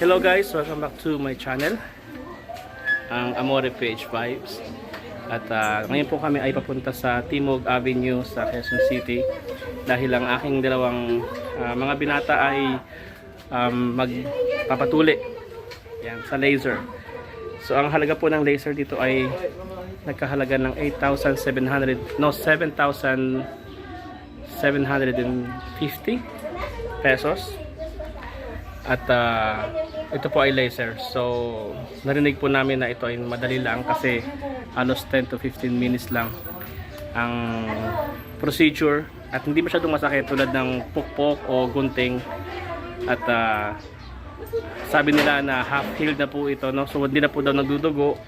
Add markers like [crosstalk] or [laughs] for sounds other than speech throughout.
Hello guys, welcome back to my channel ang Amore PH Vibes. At ah, ngayon po kami ay papunta sa Timog Avenue sa Quezon City. Dahil ang aking dalawang ah, mga binata ay um, magpapatuli. Yan, sa laser. So ang halaga po ng laser dito ay nagkahalaga ng 8,700 no 7,750 pesos at ah, ito po ay laser. So, narinig po namin na ito ay madali lang kasi halos 10 to 15 minutes lang ang procedure. At hindi masyadong masakit tulad ng pukpok o gunting. At ah, sabi nila na half healed na po ito no? So hindi na po daw nagdudugo.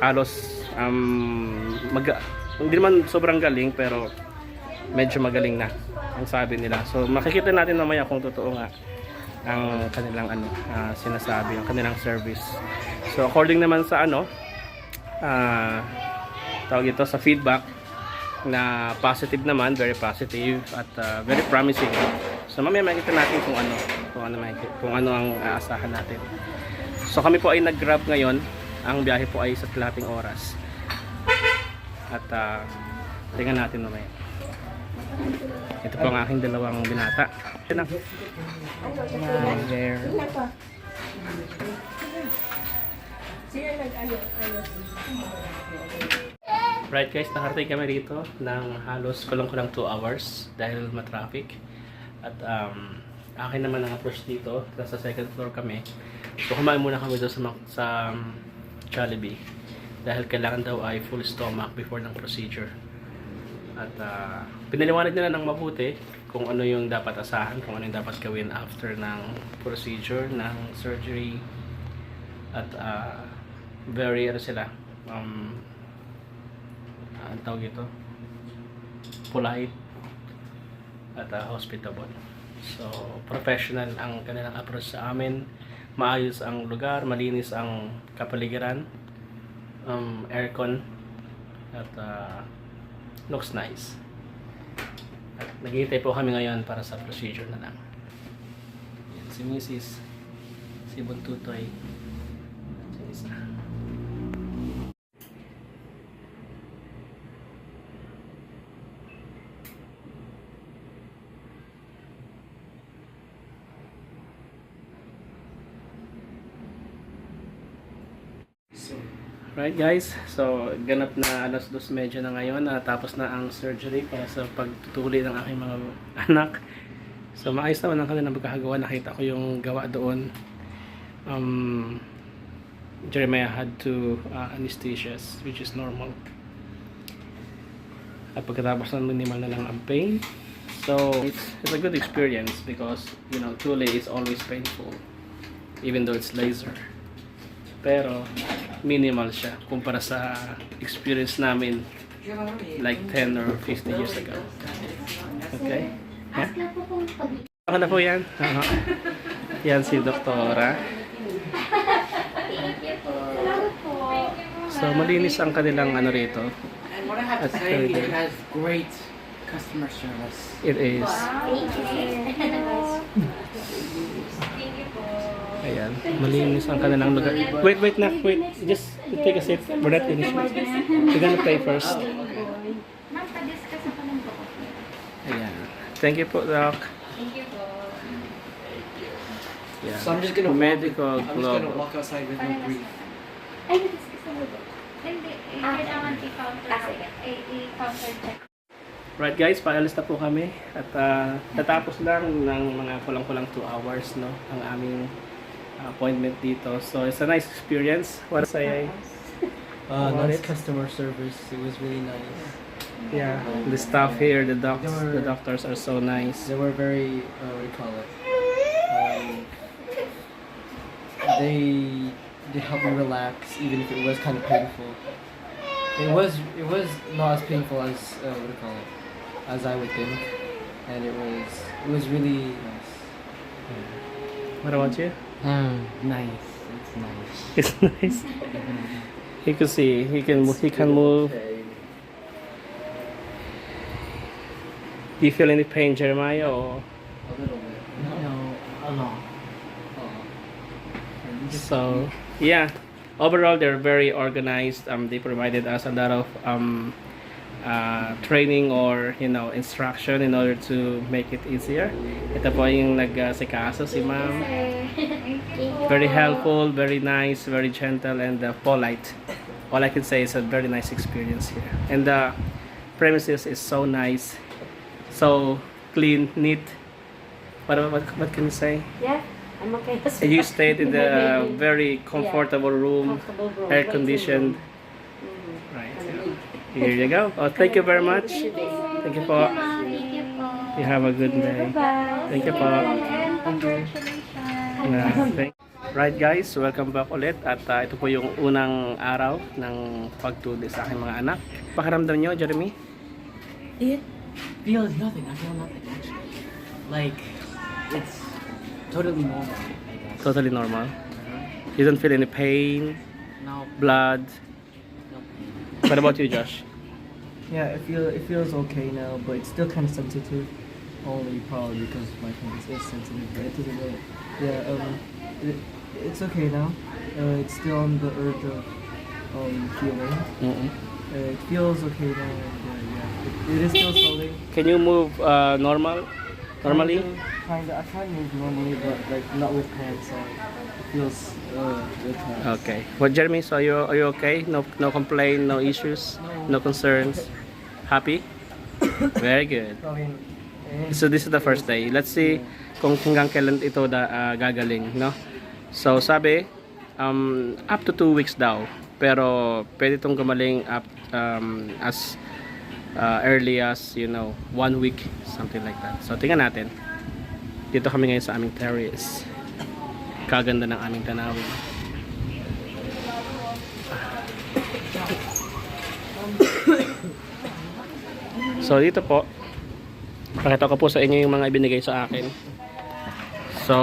Halos um, mag hindi naman sobrang galing pero medyo magaling na ang sabi nila. So makikita natin mamaya kung totoo nga ang kanilang ano ah, sinasabi ang kanilang service. So according naman sa ano ah tawag ito sa feedback na positive naman very positive at ah, very promising. So mamaya makikita natin kung ano kung ano makikita, kung ano ang aasahan natin. So kami po ay nag-grab ngayon. Ang biyahe po ay sa kalating oras. At ah, tingnan natin mamaya ito po ang aking dalawang binata Yan ang-. Right guys, nakarating kami rito ng halos kulang-kulang 2 hours dahil matraffic. At um, akin naman ang approach dito, nasa second floor kami. So kumain muna kami doon sa, sa um, Jollibee dahil kailangan daw ay full stomach before ng procedure. At uh, pinaliwanag nila ng mabuti kung ano yung dapat asahan, kung ano yung dapat gawin after ng procedure, ng surgery. At uh, very ano sila, um, ang tawag ito, polite at uh, hospitable. So, professional ang kanilang approach sa amin. Maayos ang lugar, malinis ang kapaligiran, um, aircon, at uh, looks nice. Naghihintay po kami ngayon para sa procedure na lang. Yan, si Mrs. Si Buntutoy. Si isa. Right guys, so ganap na alas dos medya na ngayon natapos na ang surgery para sa pagtutuli ng aking mga anak. So maayos naman ang kanilang pagkakagawa. Nakita ko yung gawa doon. Um, Jeremiah had to uh, anesthesias which is normal. At pagkatapos ng minimal na lang ang pain. So it's, it's a good experience because you know tuli is always painful even though it's laser. Pero minimal siya kumpara sa experience namin like 10 or 50 years ago. Okay? Yeah? Ako na po yan. [laughs] Aha. Yan si Doktora. So malinis ang kanilang ano rito. And what I have to That's say, very it has great customer service. It is. [laughs] Ayan. Malinis ang kanilang lugar. Wait, wait na. Wait. Just take a seat. We're not finished. We're gonna pay first. Ayan. Thank you po, Doc. Thank you po. Yeah. So I'm just gonna walk- Medical I'm just gonna walk outside with no brief. Ay? Hindi. eh, Kailangan i-counter check. Eh, I-counter check. Right guys, paalis na po kami at ah, natapos lang ng mga kulang-kulang 2 hours no ang aming ah, appointment dito. So it's a nice experience. What say? Uh, nice it? customer service. It was really nice. Yeah, the staff here, the docs, They were- the doctors are so nice. They were very, uh, what do you call it? Um, they they helped me relax, even if it was kind of painful. It was it was not as painful as uh, what do you call it, as I would think, and it was it was really nice. What about you? Mm, nice. It's nice. [laughs] It's nice. He can see. He can. He can move. Do you feel any pain, Jeremiah? Or A little bit. No, a lot. So, yeah. Overall, they're very organized. Um, they provided us a lot of um, uh, training or, you know, instruction in order to make it easier. Ito po yung nag-sikaso si ma'am. Very helpful, very nice, very gentle, and uh, polite. All I can say is a very nice experience here. And the premises is so nice, so clean, neat. What, what, what can you say? Yeah, I'm okay. You stayed in [laughs] the very comfortable room, Comfortable room, air conditioned. room. Mhm. Right. Yeah. Here you go. Oh, thank you very much. Thank you. Po. Thank you have a good day. Bye. Thank you po. Congratulations. Right guys, welcome back ulit at uh, ito po yung unang araw ng pagtuli sa aking mga anak. Pakiramdam nyo, Jeremy? It feels nothing. I feel nothing actually. Like it's totally normal. Totally normal. You don't feel any pain, No, blood. What about you, Josh? Yeah, it feel it feels okay now, but it's still kind of sensitive. Only probably because my fingers is sensitive, but it doesn't really. Yeah, um, it, it's okay now. Uh, it's still on the urge of um healing. Mm-mm. Uh, it feels okay now, and uh, yeah, it, it is still swelling. Can you move uh, normal? Normally? Kinda, I can move normally, but like not with pants on. Feels uh pants. Okay. What, Jeremy? So are you, are you okay? No, no complaint, no issues, no concerns. Happy? [coughs] Very good. So this is the first day. Let's see kung hanggang kailan ito da, ah, gagaling, no? So sabi, um, up to two weeks daw. Pero pwede itong gumaling up um, as uh, early as, you know, one week, something like that. So tingnan natin. Dito kami ngayon sa aming terrace. Kaganda ng aming tanawin. So dito po, pakita ko po sa inyo yung mga ibinigay sa akin. So,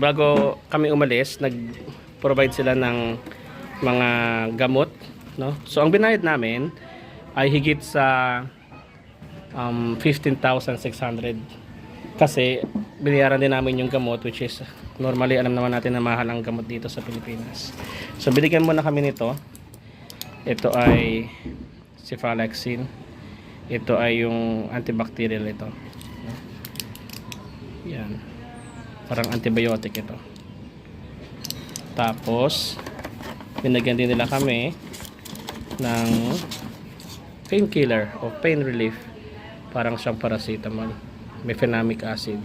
bago kami umalis, nag-provide sila ng mga gamot, no? So, ang binayad namin ay higit sa um, 15,600 kasi binayaran din namin yung gamot which is normally alam naman natin na mahal ang gamot dito sa Pilipinas. So, binigyan muna kami nito. Ito ay cephalaxin. Ito ay yung antibacterial ito. Yan. Parang antibiotic ito. Tapos, binagyan din nila kami ng painkiller o pain relief. Parang siyang paracetamol. Mefenamic acid.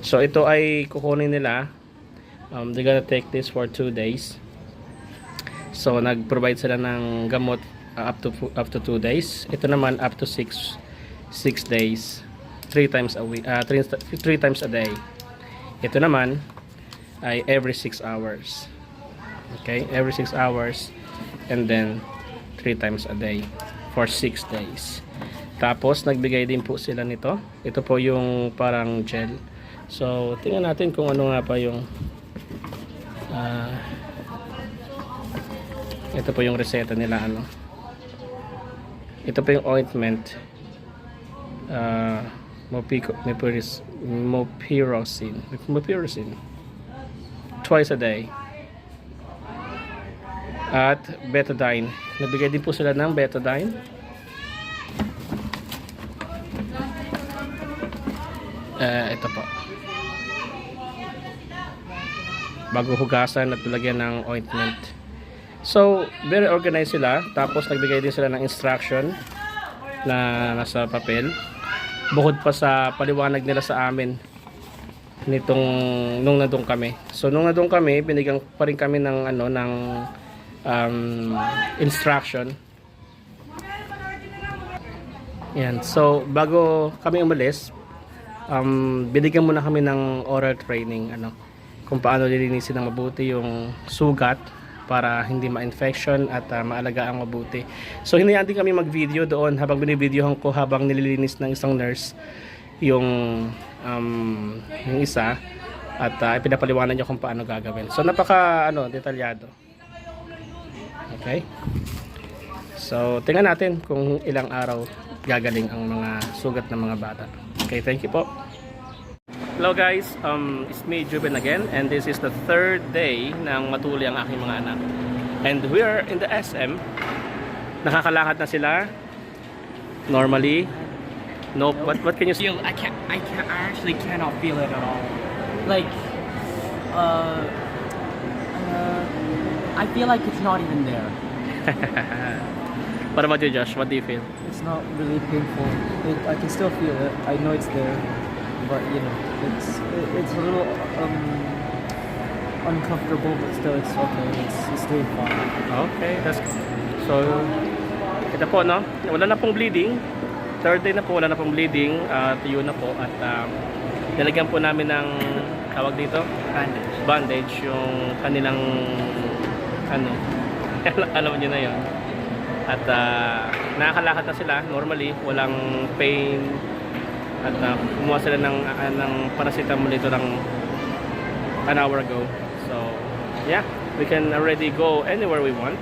So, ito ay kukunin nila. Um, they're gonna take this for 2 days. So, nag-provide sila ng gamot uh, up to up to 2 days. Ito naman up to 6 6 days. 3 times a week, uh, 3, times a day. Ito naman ay every 6 hours. Okay? Every 6 hours and then 3 times a day for 6 days. Tapos nagbigay din po sila nito. Ito po yung parang gel. So, tingnan natin kung ano nga pa yung ah, ito po yung reseta nila ano. Ito po yung ointment. Uh, Mopico, Mopiris, Mopirocin. Twice a day. At betadine. Nabigay din po sila ng betadine. Eh, ito po. Bago hugasan at lagyan ng ointment. So, very organized sila. Tapos, nagbigay din sila ng instruction na nasa papel. Bukod pa sa paliwanag nila sa amin nitong nung nandun kami. So, nung nandun kami, binigyan pa rin kami ng ano ng um, instruction. Yan. So, bago kami umalis, um, binigyan muna kami ng oral training ano kung paano lilinisin ng mabuti yung sugat para hindi ma-infection at uh, maalagaan mabuti. So hinayaan din kami mag-video doon habang binibidyohan ko habang nililinis ng isang nurse yung um, yung isa at uh, ipinapaliwanag niya kung paano gagawin. So napaka ano detalyado. Okay? So tingnan natin kung ilang araw gagaling ang mga sugat ng mga bata. Okay, thank you po. Hello guys, um, it's me Juben again and this is the third day ng matuli ang aking mga anak. And we are in the SM. Nakakalakad na sila. Normally. No, what what can you? Feel I can't I can't I actually cannot feel it at all. Like uh uh I feel like it's not even there. [laughs] What about you Josh? What do you feel? It's not really painful. It, I can still feel it. I know it's there, but you know, it's it, it's a little um uncomfortable, but still it's okay. It's, it's doing fine. Okay, that's So, ito po, no? Wala na pong bleeding. Third day na po, wala na pong bleeding. At yun na po. At um, nilagyan po namin ng tawag dito, Bandage. bandage yung kanilang ano, [laughs] alam niyo na yon. At uh, nakakalakad na sila normally, walang pain. At uh, kumuha sila ng, uh, ng paracetamol dito ng an hour ago. So, yeah, we can already go anywhere we want.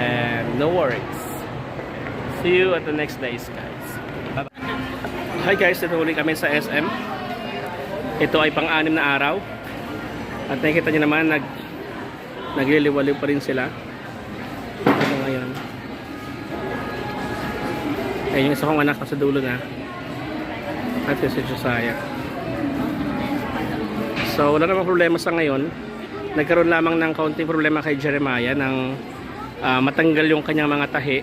And no worries. See you at the next days, guys. Bye-bye. Hi guys, ito ulit kami sa SM. Ito ay pang-anim na araw. At nakikita nyo naman, nag, nagliliwaliw pa rin sila. Ito ngayon. Ayun yung isa kong anak sa dulo na. At si Josiah. So, wala namang problema sa ngayon. Nagkaroon lamang ng kaunting problema kay Jeremiah ng ah, matanggal yung kanyang mga tahi.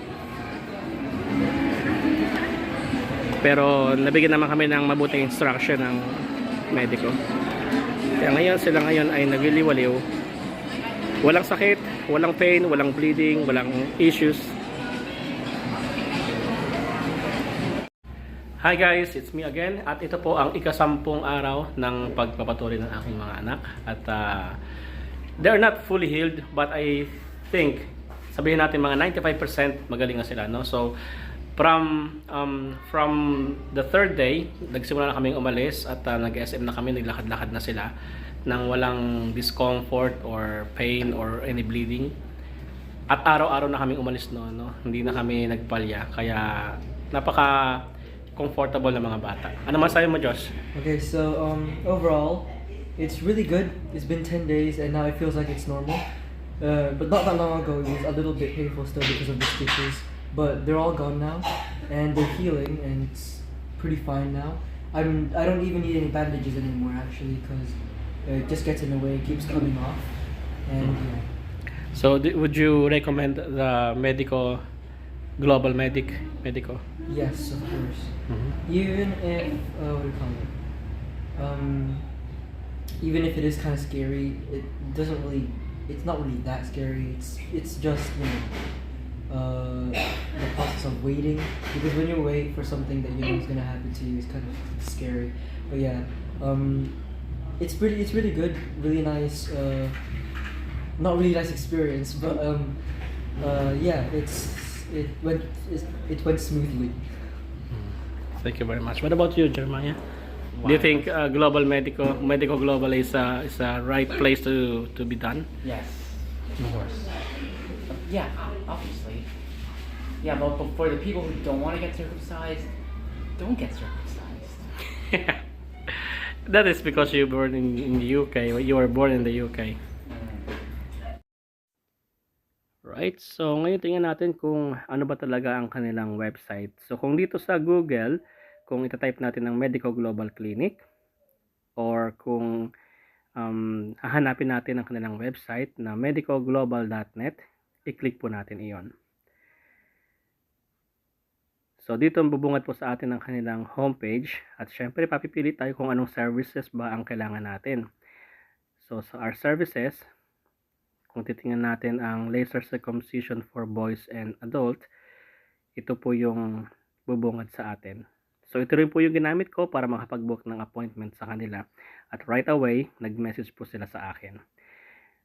Pero nabigyan naman kami ng mabuting instruction ng mediko. Kaya ngayon sila ngayon ay nagliliwaliw. Walang sakit, walang pain, walang bleeding, walang issues. Hi guys, it's me again. At ito po ang ikasampung araw ng pagpapatuloy ng aking mga anak. At ah, they're not fully healed but I think sabihin natin mga 95% magaling na sila no? So from um, from the third day nagsimula na kaming umalis at ah, nag-SM na kami naglakad-lakad na sila nang walang discomfort or pain or any bleeding. At araw-araw na kami umalis no, no? Hindi na kami nagpalya. Kaya napaka comfortable ng mga bata ano masabi mo Josh Okay, so um, overall, it's really good. It's been 10 days and now it feels like it's normal. Uh, but not that long ago, it was a little bit painful still because of the stitches. But they're all gone now and they're healing and it's pretty fine now. I'm, I don't even need any bandages anymore actually because it just gets in the way, it keeps coming off. And yeah. So, would you recommend the Medico Global Medic Medico? Yes, of course. Even if uh, what do you call it? Um, even if it is kind of scary, it doesn't really. It's not really that scary. It's it's just you know, uh, the process of waiting because when you wait for something that you know is gonna happen to you, it's kind of scary. But yeah, um, it's pretty. It's really good. Really nice. Uh, not really nice experience, but um, uh, yeah, it's it went it, it went smoothly. Thank you very much. What about you, Jeremiah? Do you think uh, Global medical Medico Global is a is a right place to to be done? Yes, of course. Yeah, obviously. Yeah, but, but for the people who don't want to get circumcised, don't get circumcised. [laughs] that is because you were born in, in the UK. You were born in the UK. Right? So, ngayon tingnan natin kung ano ba talaga ang kanilang website. So, kung dito sa Google, kung itatype natin ng Medico Global Clinic or kung um, hahanapin natin ang kanilang website na medicoglobal.net, i-click po natin iyon. So, dito bubungad po sa atin ang kanilang homepage at syempre papipili tayo kung anong services ba ang kailangan natin. So, sa our services, kung titingnan natin ang laser circumcision for boys and adult, ito po yung bubungad sa atin. So, ito rin po yung ginamit ko para makapag-book ng appointment sa kanila. At right away, nag-message po sila sa akin.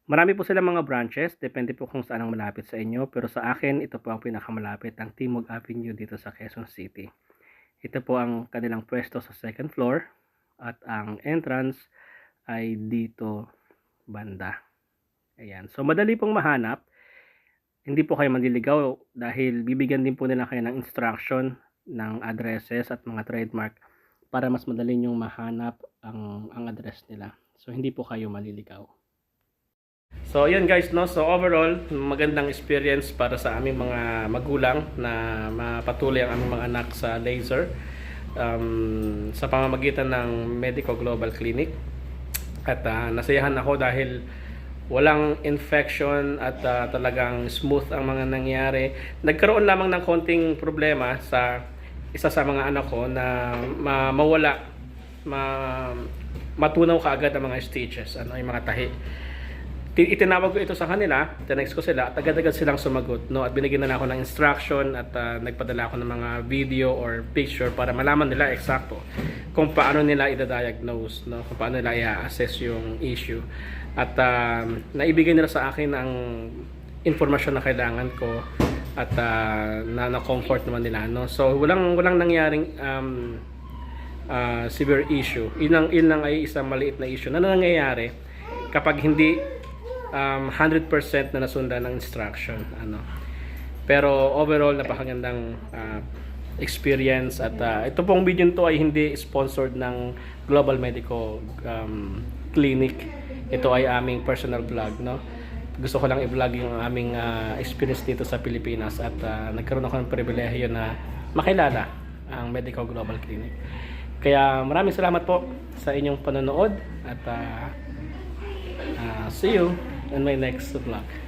Marami po sila mga branches, depende po kung saan ang malapit sa inyo. Pero sa akin, ito po ang pinakamalapit, ang Timog Avenue dito sa Quezon City. Ito po ang kanilang pwesto sa second floor at ang entrance ay dito banda. Ayan. So, madali pong mahanap. Hindi po kayo manliligaw dahil bibigyan din po nila kayo ng instruction ng addresses at mga trademark para mas madali nyong mahanap ang, ang address nila. So, hindi po kayo maliligaw. So, yun guys, no? So, overall, magandang experience para sa aming mga magulang na mapatuloy ang aming mga anak sa laser um, sa pamamagitan ng Medico Global Clinic. At ah, nasayahan ako dahil walang infection at ah, talagang smooth ang mga nangyari. Nagkaroon lamang ng konting problema sa isa sa mga anak ko na ma- mawala, ma- matunaw kaagad ang mga stitches, ano, yung mga tahi. Ti- itinawag ko ito sa kanila, tinext ko sila, at agad-agad silang sumagot, no? At binigyan na ako ng instruction at ah, nagpadala ako ng mga video or picture para malaman nila eksakto kung paano nila i-diagnose, no? Kung paano nila i-assess yung issue. At um, naibigay nila sa akin ang informasyon na kailangan ko at ah, na na-comfort naman nila, no? So walang walang nangyaring um, uh, severe issue. Yun lang, yun lang ay isang maliit na issue na nangyayari kapag hindi um, 100% na nasundan ng instruction. Ano. Pero overall, napakagandang uh, experience at uh, ito pong video to ay hindi sponsored ng Global Medical um, Clinic. Ito ay aming personal vlog, no? Gusto ko lang i-vlog yung aming uh, experience dito sa Pilipinas at uh, nagkaroon ako ng pribilehiyo na makilala ang Medical Global Clinic. Kaya maraming salamat po sa inyong panonood at uh, uh, see you in my next vlog.